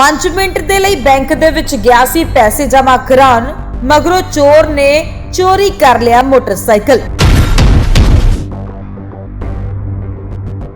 5 minute ਦੇ ਲਈ bank ਦੇ ਵਿੱਚ ਗਿਆ ਸੀ ਪੈਸੇ ਜਮ੍ਹਾਂ ਕਰਾਉਣ, ਮਗਰੋਂ ਚੋਰ ਨੇ ਚੋਰੀ ਕਰ ਲਿਆ ਮੋਟਰਸਾਈਕਲ।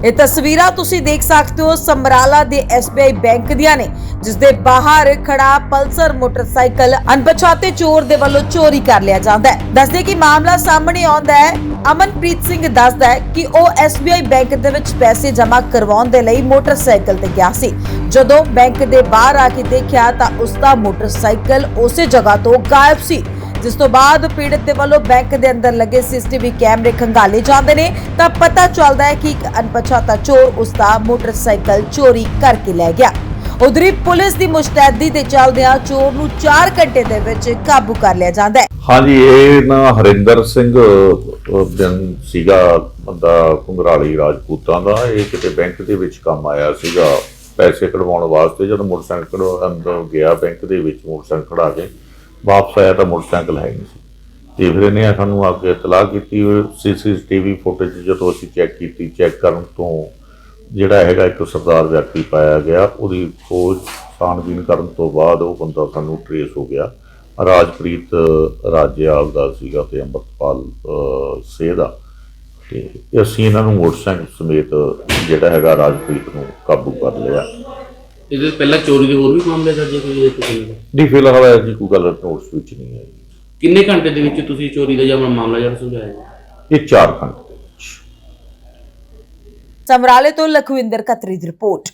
ਇਹ ਤਸਵੀਰਾਂ ਤੁਸੀਂ ਦੇਖ ਸਕਦੇ ਹੋ ਸਮਰਾਲਾ ਦੇ SBI ਬੈਂਕ ਦੀਆਂ ਨੇ, ਜਿਸ ਦੇ ਬਾਹਰ ਖੜਾ ਪਲਸਰ ਮੋਟਰਸਾਈਕਲ ਅਣਪਛਾਤੇ ਚੋਰ ਦੇ ਵੱਲੋਂ ਚੋਰੀ ਕਰ ਲਿਆ ਜਾਂਦਾ ਹੈ। ਦੱਸਦੇ ਕਿ ਮਾਮਲਾ ਸਾਹਮਣੇ ਆਉਂਦਾ ਹੈ। ਅਮਨਪ੍ਰੀਤ ਸਿੰਘ ਦੱਸਦਾ ਹੈ ਕਿ ਉਹ SBI ਬੈਂਕ ਦੇ ਵਿੱਚ ਪੈਸੇ ਜਮ੍ਹਾਂ ਕਰਵਾਉਣ ਦੇ ਲਈ ਮੋਟਰਸਾਈਕਲ ਤੇ ਗਿਆ ਸੀ। ਜਦੋਂ ਬੈਂਕ ਦੇ ਬਾਹਰ ਆ ਕੇ ਦੇਖਿਆ ਤਾਂ ਉਸ ਦਾ ਮੋਟਰਸਾਈਕਲ ਉਸੇ ਜਗ੍ਹਾ ਤੋਂ ਗਾਇਬ ਸੀ। ਜਿਸ ਤੋਂ ਬਾਅਦ ਪੀੜਤ ਦੇ ਵੱਲੋਂ ਬੈਂਕ ਦੇ ਅੰਦਰ ਲੱਗੇ ਸੀਸੀਟੀਵੀ ਕੈਮਰੇ ਖੰਗਾਲੇ ਜਾਂਦੇ ਨੇ ਤਾਂ ਪਤਾ ਚੱਲਦਾ ਹੈ ਕਿ ਇੱਕ ਅਣਪਛਾਤਾ ਚੋਰ ਉਸ ਦਾ ਮੋਟਰਸਾਈਕਲ ਚੋਰੀ ਕਰਕੇ ਲੈ ਗਿਆ। ਉਧਰੀ ਪੁਲਿਸ ਦੀ ਮੁਸ਼ਤੈਦੀ ਦੇ ਚੱਲਦਿਆਂ ਚੋਰ ਨੂੰ 4 ਘੰਟੇ ਦੇ ਵਿੱਚ ਕਾਬੂ ਕਰ ਲਿਆ ਜਾਂਦਾ ਹੈ। ਹਾਂਜੀ ਇਹ ਨਾ ਹਰਿੰਦਰ ਸਿੰਘ ਅਹ, ਸੀਗਾ ਬੰਦਾ ਕੁੰਗਰਾਲੀ ਰਾਜਪੂਤਾਂ ਦਾ। ਇਹ ਕਿਤੇ ਬੈਂਕ ਦੇ ਵਿੱਚ ਕੰਮ ਆਇਆ ਸੀਗਾ। ਪੈਸੇ ਕਢਵਾਉਣ ਵਾਸਤੇ ਜਦੋਂ ਮੋਟਰਸਾਈਕਲ ਅੰਦਰ ਗਿਆ ਬੈਂਕ ਦੇ ਵਿੱਚ ਮੋਟਰਸਾਈਕਲ ਖੜਾ ਕੇ। ਵਾਪਸ ਆਇਆ ਤਾਂ ਮੋਟਰਸਾਈਕਲ ਹੈ ਨਹੀਂ ਸੀ। ਤੇ ਫਿਰ ਇਹਨੇ ਸਾਨੂੰ ਆ ਕੇ ਇਤਲਾਹ ਕੀਤੀ ਸੀਸੀਟੀਵੀ ਫੁਟੇਜ ਜਦੋਂ ਅਸੀਂ ਚੈੱਕ ਕੀਤੀ ਚੈੱਕ ਕਰਨ ਤੋਂ ਜਿਹੜਾ ਹੈਗਾ ਇੱਕ ਸਰਦਾਰ ਵਿਅਕਤੀ ਪਾਇਆ ਗਿਆ ਉਹਦੀ ਖੋਜ ਛਾਣਬੀਨ ਕਰਨ ਤੋਂ ਬਾਅਦ ਉਹ ਬੰਦਾ ਸਾਨੂੰ ਟਰੇਸ ਹੋ ਗਿਆ। ਰਾਜਪ੍ਰੀਤ ਰਾਜਿਆਲ ਦਾ ਸੀਗਾ ਤੇ ਅੰਮ੍ਰਿਤਪਾਲ ਅਹ, ਸੇਹ ਦਾ। ਤੇ ਅਸੀਂ ਇਹਨਾਂ ਨੂੰ ਮੋਟਰਸਾਈਕਲ ਸਮੇਤ ਜਿਹੜਾ ਹੈਗਾ ਰਾਜਪ੍ਰੀਤ ਨੂੰ ਕਾਬੂ ਕਰ ਲਿਆ। ਇਹਦੇ ਤੋਂ ਪਹਿਲਾਂ ਚੋਰੀ ਦੇ ਹੋਰ ਵੀ ਮਾਮਲੇ ਦਰਜ ਕੋਈ ਕਿਵੇਂ? ਦੀ ਫਿਲਹਾਲ ਜੀ ਕੋਈ ਗੱਲ ਨੋਟਸ ਵਿੱਚ ਨਹੀਂ ਹੈ ਕਿੰਨੇ ਘੰਟੇ ਦੇ ਵਿੱਚ ਤੁਸੀਂ ਚੋਰੀ ਦਾ ਜਾਂ ਮਾਮਲਾ ਜਿਹੜਾ ਸੁਲਝਾਇਆ ਹੈ? ਇਹ ਚਾਰ ਘੰਟੇ ਦੇ ਵਿੱਚ ਸਮਰਾਲੇ ਤੋਂ ਲਖਵਿੰਦਰ ਖੱਤਰੀ ਦੀ ਰਿਪੋਰਟ